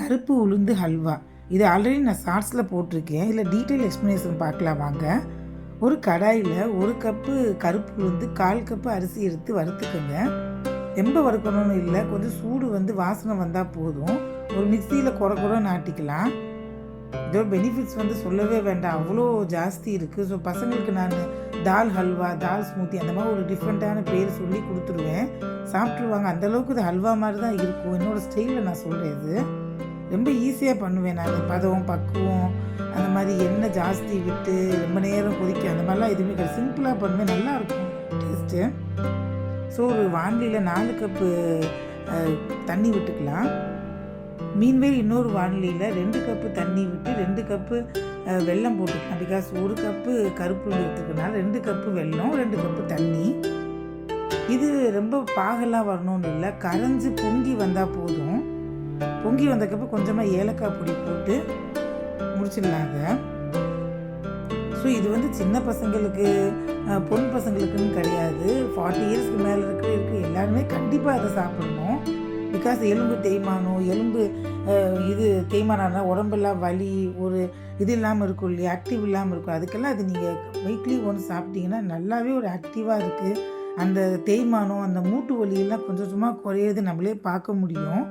கருப்பு உளுந்து ஹல்வா. இது ஆல்ரெடி நான் ஷார்ட்ஸில் போட்டிருக்கேன். இல்லை டீட்டெயில் எக்ஸ்ப்ளனேஷன் பார்க்கலாம் வாங்க. ஒரு கடாயில் ஒரு கப்பு கருப்பு உளுந்து கால் கப்பு அரிசி எடுத்து வறுத்துக்கோங்க. ரொம்ப வறுக்கணும்னு இல்லை கொஞ்சம் சூடு வந்து வாசனை வந்தால் போதும். ஒரு மிக்சியில் குறை குறை நாட்டிக்கலாம். இதோட பெனிஃபிட்ஸ் வந்து சொல்லவே வேண்டாம். அவ்வளோ ஜாஸ்தி இருக்குது ஸோ பசங்களுக்கு நான் தால் ஹல்வா தால் ஸ்மூத்தி அந்த மாதிரி ஒரு டிஃப்ரெண்ட்டான பேர் சொல்லி கொடுத்துருவேன். சாப்பிட்ருவாங்க அந்தளவுக்கு இது ஹல்வா மாதிரி தான் இருக்கும். என்னோடய ஸ்டைலில் நான் சொல்கிறேன் இது. ரொம்ப ஈஸியாக பண்ணுவேன் நான். பதவும் பக்குவம் அந்த மாதிரி எண்ணெய் ஜாஸ்தி விட்டு ரொம்ப நேரம் கொதிக்க அந்த மாதிரிலாம் எதுவுமே கிடையாது. சிம்பிளாக பண்ணுவேன் நல்லாயிருக்கும் டேஸ்ட்டு ஸோ ஒரு வானிலையில் நாலு கப்பு தண்ணி விட்டுக்கலாம். மீன்வேல் இன்னொரு வானிலையில் ரெண்டு கப்பு தண்ணி விட்டு ரெண்டு கப்பு வெள்ளம் வெல்லம் போட்டுக்கலாம். பிகாஸ் ஒரு கப்பு கருப்பு எடுத்துக்கனால ரெண்டு கப்பு வெல்லம் ரெண்டு கப்பு தண்ணி. இது ரொம்ப பாகலாக வரணும்னு இல்லை. கரைஞ்சி பொங்கி வந்தால் போதும். பொங்கி வந்ததுக்கப்புறம் கொஞ்சமாக ஏலக்காய் பொடி போட்டு முடிச்சிடலாங்க. ஸோ இது வந்து சின்ன பசங்களுக்கு பொன் பசங்களுக்குன்னு கிடையாது. ஃபார்ட்டி இயர்ஸ்க்கு மேலே இருக்கிற இருக்கு. எல்லாருமே கண்டிப்பாக அதை சாப்பிடணும். பிகாஸ் எலும்பு தேய்மானம் எலும்பு இது தேய்மானம்னா உடம்பெல்லாம் வலி ஒரு இது இல்லாமல் இருக்கும் இல்லையா? ஆக்டிவ் இல்லாமல் இருக்கும். அதுக்கெல்லாம் அது நீங்கள் வீக்லி ஒன்று சாப்பிட்டீங்கன்னா நல்லாவே ஒரு ஆக்டிவாக இருக்குது அந்த தேய்மானம் அந்த மூட்டு வலியெல்லாம் கொஞ்சம் கொஞ்சமாக குறையிறது நம்மளே பார்க்க முடியும்.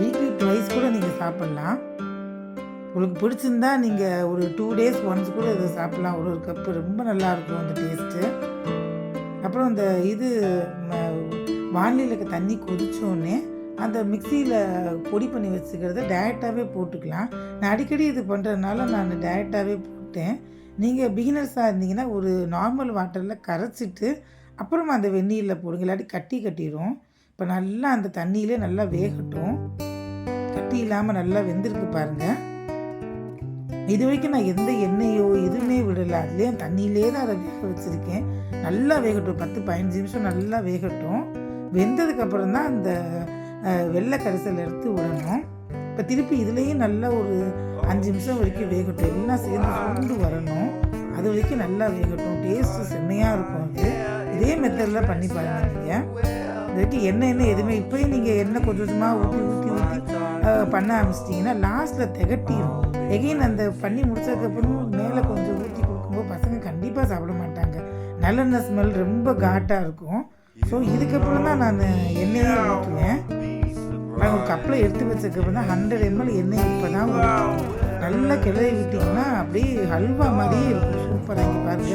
வீக்லி ட்வைஸ் கூட நீங்கள் சாப்பிட்லாம். உங்களுக்கு பிடிச்சிருந்தா நீங்கள் ஒரு டூ டேஸ் ஒன்ஸ் கூட இதை சாப்பிட்லாம். ஒரு ஒரு கப்பு ரொம்ப நல்லாயிருக்கும் அந்த டேஸ்ட்டு அப்புறம் இந்த இது வானிலையில் இருக்க தண்ணி கொதிச்சோடனே அந்த மிக்சியில் பொடி பண்ணி வச்சுக்கிறத டேரெக்டாகவே போட்டுக்கலாம். நான் அடிக்கடி இது பண்ணுறதுனால நான் டேரெக்டாகவே போட்டேன். நீங்கள் பிகினர்ஸாக இருந்தீங்கன்னா ஒரு நார்மல் வாட்டரில் கரைச்சிட்டு அப்புறமா அந்த வெந்நீரில் போடுங்க. இல்லாட்டி கட்டி கட்டிடும் இப்போ நல்லா அந்த தண்ணியிலே நல்லா வேகட்டும். இல்லாமல் நல்லா வெந்திருக்கு பாருங்கள் இது வரைக்கும் நான் எந்த எண்ணெயோ எதுவுமே விடலை. அதுலேயே தண்ணியிலே தான் அதை வேக வச்சுருக்கேன். நல்லா வேகட்டும். பத்து பதினஞ்சு நிமிஷம் நல்லா வேகட்டும். வெந்ததுக்கப்புறம் தான் அந்த வெள்ளை கரைசல் எடுத்து விடணும். இப்போ திருப்பி இதுலேயும் நல்லா ஒரு அஞ்சு நிமிஷம் வரைக்கும் வேகட்டும். எல்லாம் சேர்ந்து கொண்டு வரணும். அது வரைக்கும் நல்லா வேகட்டும். டேஸ்ட்டு செம்மையாக இருக்கும் அது. இதே மெத்தடில் பண்ணி பாருங்க நீங்கள் இது வரைக்கும் எண்ணெய் எண்ணெய் எதுவுமே இப்போயும் நீங்கள் எண்ணெய் கொஞ்சம் கொஞ்சமாக ஊற்றி ஊற்றி ஊற்றி பண்ண ஆரம்பிச்சிட்டிங்கன்னா லாஸ்ட்டில் திகட்டிடும் எகைன் அந்த பண்ணி முடிச்சதுக்கப்புறம் மேலே கொஞ்சம் ஊற்றி கொடுக்கும்போது பசங்க கண்டிப்பாக சாப்பிட மாட்டாங்க. நல்லெண்ணெய் ஸ்மெல் ரொம்ப காட்டாக இருக்கும். ஸோ இதுக்கப்புறம் தான் நான் எண்ணெயே ஊற்றுவேன். நான் ஒரு கப்பில் எடுத்து வச்சதுக்கப்புறம் தான் ஹண்ட்ரட் எம்எல் எண்ணெய் இப்போ தான் நல்லா கிளறி விட்டிங்கன்னா அப்படியே ஹல்வா மாதிரியே இருக்கும். சூப்பராக இங்கே பாருங்க.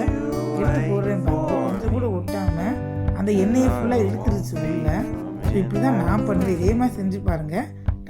எடுத்து போடுறேன் பாருங்க. கொஞ்சம் கூட ஒட்டாமல் அந்த எண்ணெயை ஃபுல்லாக இழுத்துருச்சு உள்ள. ஸோ இப்படி தான் நான் பண்ணுறேன் இதே மாதிரி செஞ்சு பாருங்கள்